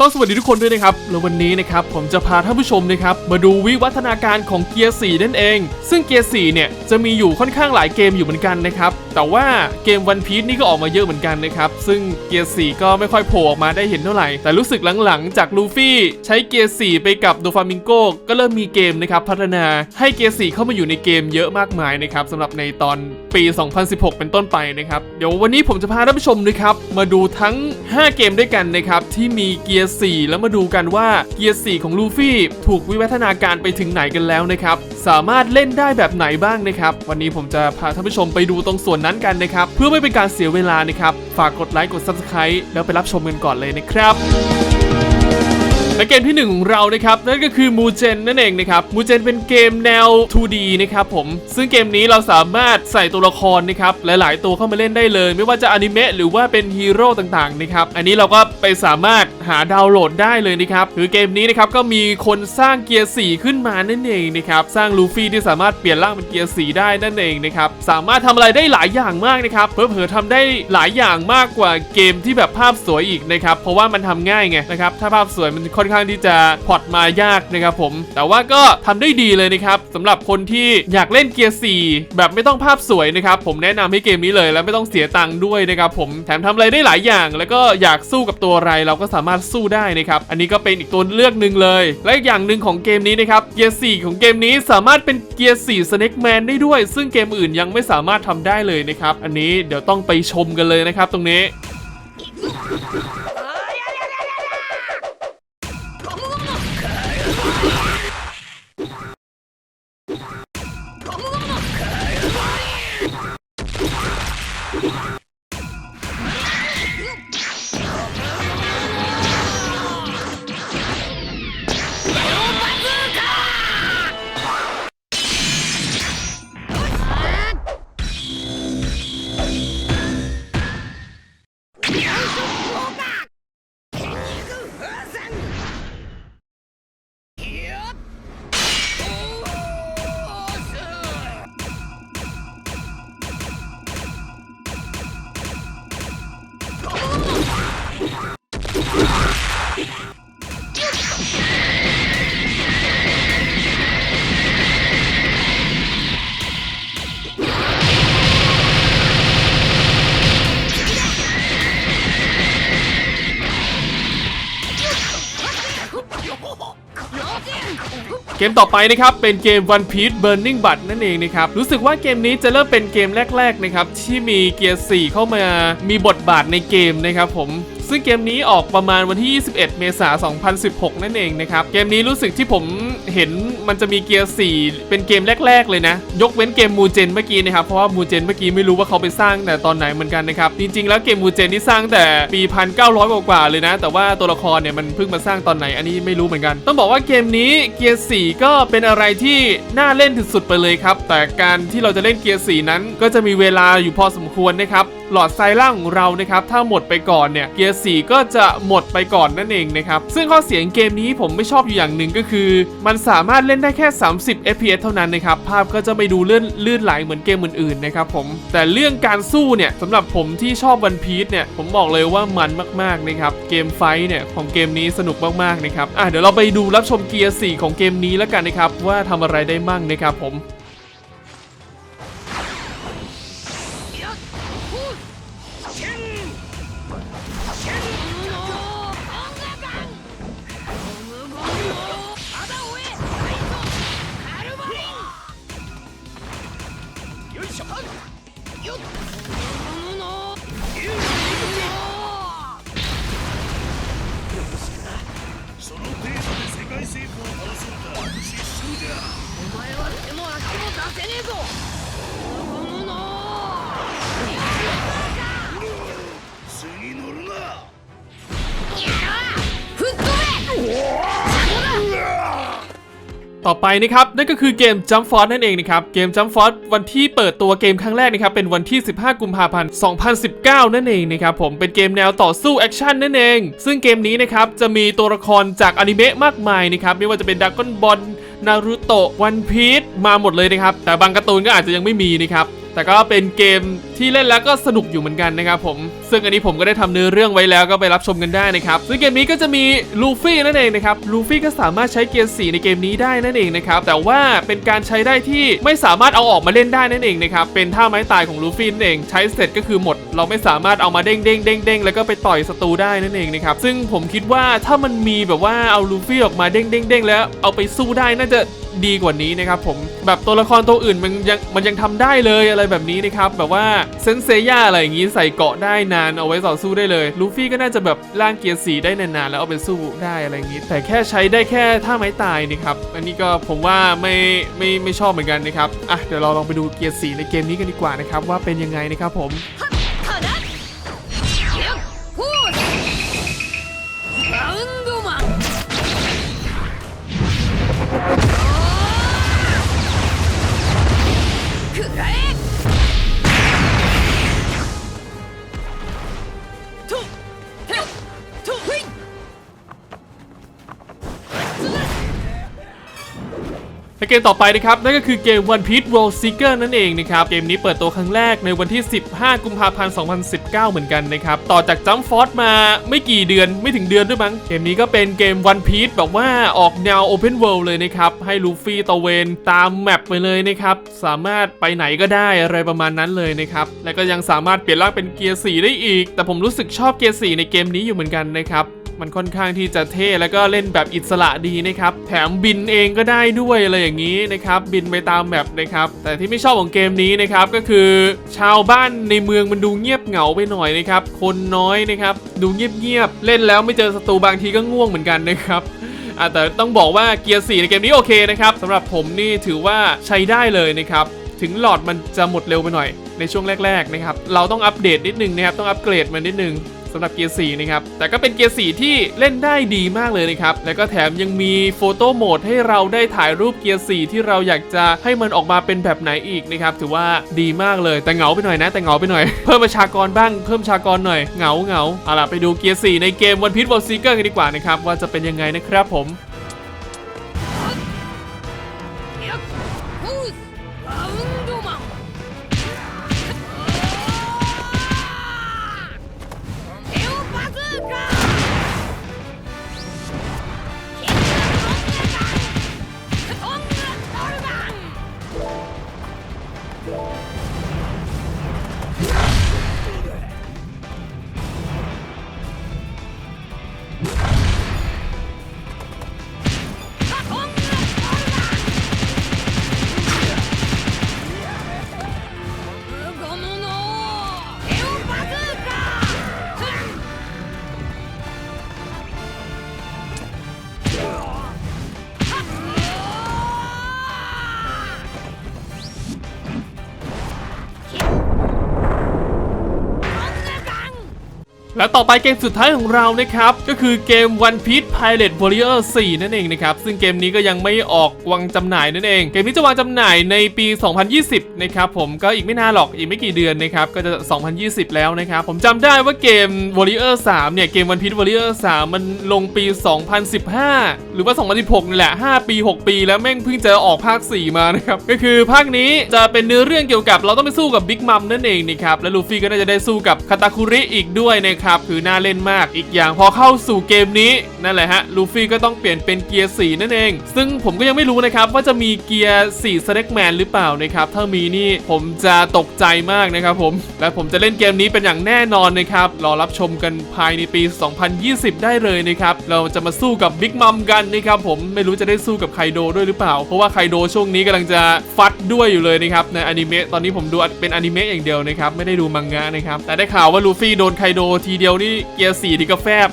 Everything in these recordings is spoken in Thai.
ต้องสวัสดีทุกคนด้วยนะครับ แล้ววันนี้นะครับผมจะพาท่านผู้ชมนะครับมาดูวิวัฒนาการของเกียร์4นั่นเอง ซึ่งเกียร์4เนี่ยจะมีอยู่ค่อนข้างหลายเกมอยู่เหมือนกันนะครับแต่ว่าเกมวันพี e นี่ก็ออกมาเยอะเหมือนกันนะครับ ซึ่งเกียร์4ก็ไม่ค่อยโผล่ออกมาได้เห็นเท่าไหร่ แต่รู้สึกหลังๆ จากลูฟี่ใช้เกียร์4ไปกับโดฟามิงโกก็เริ่มมีเกมนะครับพัฒนาให้เกียร์4เข้ามาอยู่ในเกมเยอะมากมายนะครับสำหรับในตอนปี 2016 เป็นต้นไปนะครับ เดี๋ยววันนี้ผมจะพาท่านผู้ชมนะครับ มาดูทั้ง 5 เกมด้วยกันนะครับ ที่มีเกียร์ 4 แล้วมาดูกันว่าเกียร์ 4 ของลูฟี่ถูกวิวัฒนาการไปถึงไหนกันแล้วนะครับ สามารถเล่นได้แบบไหนบ้างนะครับ วันนี้ผมจะพาท่านผู้ชมไปดูตรงส่วนนั้นกันนะครับ เพื่อไม่เป็นการเสียเวลานะครับ ฝากกดไลค์กด Subscribe แล้วไปรับชมกันก่อนเลยนะครับ และเกมที่หนึ่งของเรานะครับนั่นก็คือมูเจนนั่นเองนะครับมูเจนเป็นเกมแนว 2D นะครับผมซึ่งเกมนี้เราสามารถใส่ตัวละครนะครับหลาย ๆ ตัวเข้ามาเล่นได้เลย ไม่ว่าจะอนิเมะหรือว่าเป็นฮีโร่ต่างๆนะครับอันนี้เราก็ไปสามารถหาดาวน์โหลดได้เลยนะครับคือเกมนี้นะครับก็มีคนสร้างเกียร์4ขึ้นมานั่นเองนะครับสร้างลูฟี่ที่สามารถเปลี่ยนร่างเป็นเกียร์4ได้นั่นเองนะครับสามารถทำอะไรได้หลายอย่างมากนะครับเผลอๆทำได้หลายอย่างมากกว่าเกมที่แบบภาพสวยอีกนะครับเพราะว่ามันทำง่ายไงนะครับถ้าภาพสวยมันค่อนข้างที่จะพอร์ตมายากนะครับผม แต่ว่าก็ทำได้ดีเลยนะครับสำหรับคนที่อยากเล่นเกียร์ 4 แบบไม่ต้องภาพสวยนะครับ ผมแนะนำให้เกมนี้เลย แล้วไม่ต้องเสียตังค์ด้วยนะครับผมแถมทำอะไรได้หลายอย่าง แล้วก็อยากสู้กับตัวอะไรเราก็สามารถสู้ได้นะครับอันนี้ก็เป็นอีกตัวเลือกหนึ่งเลย และอีกอย่างหนึ่งของเกมนี้นะครับเกียร์ 4 ของเกมนี้สามารถเป็นเกียร์ 4 Snake Man ได้ด้วย ซึ่งเกมอื่นยังไม่สามารถทำได้เลยนะครับอันนี้เดี๋ยวต้องไปชมกันเลยนะครับตรงนี้ เกมต่อไปนะครับ เป็นเกม One Piece Burning Blood นั่นเองนะครับ รู้สึกว่าเกมนี้จะเริ่มเป็นเกมแรก ๆ นะครับ ที่มีเกียร์ 4 เข้ามามีบทบาทในเกมนะครับผม ซึ่งเกมนี้ออกประมาณวันที่ 21 เมษายน 2016 นั่นเองนะครับ เกมนี้รู้สึกที่ผมเห็นมันจะมีเกียร์ 4 เป็นเกมแรก ๆ เลยนะ ยกเว้นเกมมูเจนเมื่อกี้นะครับ เพราะว่ามูเจนเมื่อกี้ไม่รู้ว่าเขาไปสร้างแต่ตอนไหนเหมือนกันนะครับ จริง ๆ แล้วเกมมูเจนที่สร้างแต่ปี 1900 กว่าๆเลยนะ แต่ว่าตัวละครเนี่ยมันเพิ่งมาสร้างตอนไหนอันนี้ไม่รู้เหมือนกัน ต้องบอกว่าเกมนี้เกียร์ 4 ก็เป็นอะไรที่น่าเล่นสุดๆไปเลยครับ แต่การที่เราจะเล่นเกียร์ 4 นั้นก็จะมีเวลาอยู่พอสมควรนะครับ หลอดไซล่างของเรานะครับถ้าหมดไปก่อนเนี่ยเกียร์4ก็จะหมดไปก่อนนั่นเองนะครับซึ่งข้อเสียงเกมนี้ผมไม่ชอบอยู่อย่างหนึ่งก็คือ มันสามารถเล่นได้แค่ 30 fps เท่านั้นนะครับภาพก็จะไม่ดูเลื่อนลื่นไหลเหมือนเกมอื่นๆนะครับผมแต่เรื่องการสู้เนี่ยสำหรับผมที่ชอบวันพีซเนี่ยผมบอกเลยว่ามันมากๆนะครับเกมไฟท์เนี่ยของเกมนี้สนุกมากๆนะครับอะเดี๋ยวเราไปดูรับชมเกียร์4ของเกมนี้แล้วกันนะครับว่าทำอะไรได้มั่งนะครับผม その程度で世界征服を倒すんだ。失勝じゃお前は手も足も出せねえぞ。 ต่อไปนะครับนั่นก็คือเกม Jump Force นั่นเองนะครับเกม Jump Force วันที่เปิดตัวเกมครั้งแรกนะครับเป็นวันที่ 15 กุมภาพันธ์ 2019 นั่นเองนะครับผมเป็นเกมแนวต่อสู้แอคชั่นนั่นเอง ซึ่งเกมนี้นะครับจะมีตัวละครจากอนิเมะมากมายนะครับไม่ว่าจะเป็นดักก้อนบอลนารูโตะวันพีชมาหมดเลยนะครับแต่บางการ์ตูนก็อาจจะยังไม่มีนะครับ แต่ก็เป็นเกมที่เล่นแล้วก็สนุกอยู่เหมือนกันนะครับผม ซึ่งอันนี้ผมก็ได้ทำเนื้อเรื่องไว้แล้วก็ไปรับชมกันได้นะครับซึ่งเกมนี้ก็จะมีลูฟี่นั่นเองนะครับลูฟี่ก็สามารถใช้เกียร์4ในเกมนี้ได้นั่นเองนะครับแต่ว่าเป็นการใช้ได้ที่ไม่สามารถเอาออกมาเล่นได้นั่นเองนะครับเป็นท่าไม้ตายของลูฟี่นั่นเองใช้เสร็จก็คือหมด เราไม่สามารถเอามาเด้งเด้งเด้งเด้งแล้วก็ไปต่อยศัตรูได้นั่นเองนะครับซึ่งผมคิดว่าถ้ามันมีแบบว่าเอาลูฟี่ออกมาเด้งเด้งเด้งแล้วเอาไปสู้ได้น่าจะ ดีกว่านี้นะครับผมแบบตัวละครตัวอื่นมันยังมันยังทำได้เลยอะไรแบบนี้นะครับแบบว่าเซนเซย่าอะไรอย่างงี้ใส่เกาะได้นานเอาไว้ต่อสู้ได้เลยลูฟี่ก็น่าจะแบบล่างเกียร์สีได้นานๆแล้วเอาไปสู้ได้อะไรอย่างงี้ แต่แค่ใช้ได้แค่ท่าไม้ตายนะครับอันนี้ก็ผมว่าไม่ไม่ไม่ชอบเหมือนกันนะครับอะเดี๋ยวเราลองไปดูเกียร์สีในเกมนี้กันดีกว่านะครับว่าเป็นยังไงนะครับผม Hey! และเกมต่อไปนะครับนั่นก็คือเกม One Piece World Seeker นั่นเองนะครับ เกมนี้เปิดตัวครั้งแรกในวันที่ 15 กุมภาพันธ์ 2019 เหมือนกันนะครับ ต่อจาก Jump Force มาไม่กี่เดือนไม่ถึงเดือนด้วยมั้ง เกมนี้ก็เป็นเกม One Piece แบบว่าออกแนว Open World เลยนะครับ ให้ลูฟี่ตะเวนตามแมปไปเลยนะครับ สามารถไปไหนก็ได้อะไรประมาณนั้นเลยนะครับ และก็ยังสามารถเปลี่ยนร่างเป็นเกียร์ 4 ได้อีก แต่ผมรู้สึกชอบเกียร์ 4 ในเกมนี้อยู่เหมือนกันนะครับ มันค่อนข้างที่จะเท่แล้วก็เล่นแบบอิสระดีนะครับ แถมบินเองก็ได้ด้วยอะไรอย่างนี้นะครับ บินไปตามแบบนะครับ แต่ที่ไม่ชอบของเกมนี้นะครับก็คือชาวบ้านในเมืองมันดูเงียบเหงาไปหน่อยนะครับ คนน้อยนะครับ ดูเงียบๆเล่นแล้วไม่เจอศัตรูบางทีก็ง่วงเหมือนกันนะครับแต่ต้องบอกว่าเกียร์ 4 ในเกมนี้โอเคนะครับสำหรับผมนี่ถือว่าใช้ได้เลยนะครับ ถึงหลอดมันจะหมดเร็วไปหน่อยในช่วงแรก ๆ นะครับ เราต้องอัปเดตนิดนึงนะครับ ต้องอัปเกรดมันนิดนึงำหรับเกียร์4นะครับ แต่ก็เป็นเกียร์4ที่เล่นได้ดีมากเลยนะครับ แล้วก็แถมยังมีโฟโต้โหมดให้เราได้ถ่ายรูปเกียร์4ที่เราอยากจะให้มันออกมาเป็นแบบไหนอีกนะครับ ถือว่าดีมากเลยแต่เหงาไปหน่อยนะ แต่เหงาไปหน่อย เพิ่มประชากรบ้างเพิ่มประชากรหน่อยเหงาเหงาเอาล่ะไปดูเกียร์4ในเกมวันพีทวอลซีเกอร์กันดีกว่านะครับว่าจะเป็นยังไงนะครับผม และต่อไปเกมสุดท้ายของเรานะครับ ก็คือเกม One Piece Pirate Warrior 4 นั่นเองนะครับ ซึ่งเกมนี้ก็ยังไม่ออกวางจำหน่ายนั่นเอง เกมนี้จะวางจำหน่ายในปี 2020 นะครับผมก็อีกไม่นานหรอกอีกไม่กี่เดือนนะครับ ก็จะ 2020 แล้วนะครับ ผมจำได้ว่าเกม Warrior 3 เนี่ย เกม One Piece Warrior 3 มันลงปี 2015 หรือว่า 2016 นี่แหละ 5 ปี 6 ปี แล้วแม่งเพิ่งจะออกภาค 4 มานะครับก็คือภาคนี้จะเป็นเนื้อเรื่องเกี่ยวกับเราต้องไปสู้กับบิ๊กมัมนั่นเองนะครับและลูฟี่ก็น่าจะได้สู้กับคาตาคุริอีกด้วยนะครับคือน่าเล่นมากอีกอย่างพอเข้าสู่เกมนี้นั่นแหละฮะลูฟี่ก็ต้องเปลี่ยนเป็นเกียร์4นั่นเอง ซึ่งผมก็ยังไม่รู้นะครับว่าจะมีเกียร์4 s n a k Man หรือเปล่านะครับถ้ามีนี่ผมจะตกใจมากนะครับผมและผมจะเล่นเกมนี้เป็นอย่างแน่นอนนะครับรอรับชมกันภายในปี 2020 ได้เลยนะครับเราจะมาสู้กับบิ๊กมัมกันนะครับผมไม่รู้จะได้สู้กับไคโดด้วยหรือเปล่า เพราะว่าไคโดช่วงนี้กำลังจะฟัดด้วยอยู่เลยนะครับในอนิเมะตอนนี้ผมดูเป็นอนิเมะอย่างเดียวนะครับไม่ได้ดูมังงะนะครับแต่ได้ข่าวว่าลูฟี่โดนไคโดทีเดียวนี่เกียร์สี่ที่ก็แฟบ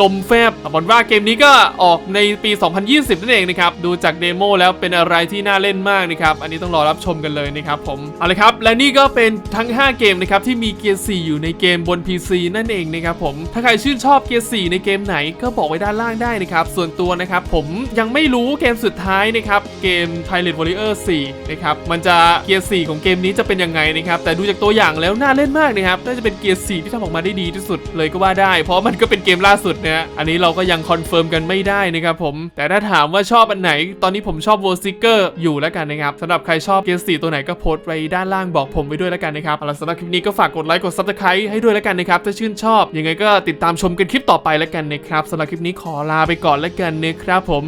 ลมแฟบเอาเป็นว่าเกมนี้ก็ออกในปี 2020 นั่นเองนะครับ ดูจากเดโมแล้วเป็นอะไรที่น่าเล่นมากนะครับ อันนี้ต้องรอรับชมกันเลยนะครับผม เอาลยครับ และนี่ก็เป็นทั้ง 5 เกมนะครับที่มีเกียร์ 4 อยู่ในเกมบน PC นั่นเองนะครับผม ถ้าใครชื่นชอบเกียร์ 4 ในเกมไหนก็บอกไว้ด้านล่างได้นะครับ ส่วนตัวนะครับผมยังไม่รู้เกมสุดท้ายนะครับ เกม Pilot Warrior 4 นะครับ มันจะเกียร์ 4 ของเกมนี้จะเป็นยังไงนะครับ แต่ดูจากตัวอย่างแล้วน่าเล่นมากนะครับ น่าจะเป็นเกียร์ 4 ที่ทำออกมาได้ดีที่สุดเลยก็ว่าได้ เพราะมันก็เป็นเกมล่าสุดเนี่ยอันนี้เราก็ยังคอนเฟิร์มกันไม่ได้นะครับผม แต่ถ้าถามว่าชอบอันไหน ตอนนี้ผมชอบวอลซิเกอร์อยู่แล้วกันนะครับสำหรับใครชอบเกียร์สี่ตัวไหนก็โพสต์ไว้ด้านล่างบอกผมไว้ด้วยแล้วกันนะครับเอาล่ะสำหรับคลิปนี้ก็ฝากกดไลค์กดซับสไครต์ให้ด้วยแล้วกันนะครับถ้าชื่นชอบยังไงก็ติดตามชมกันคลิปต่อไปแล้วกันนะครับสำหรับคลิปนี้ขอลาไปก่อนแล้วกันนะครับผม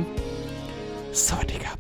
สวัสดีครับ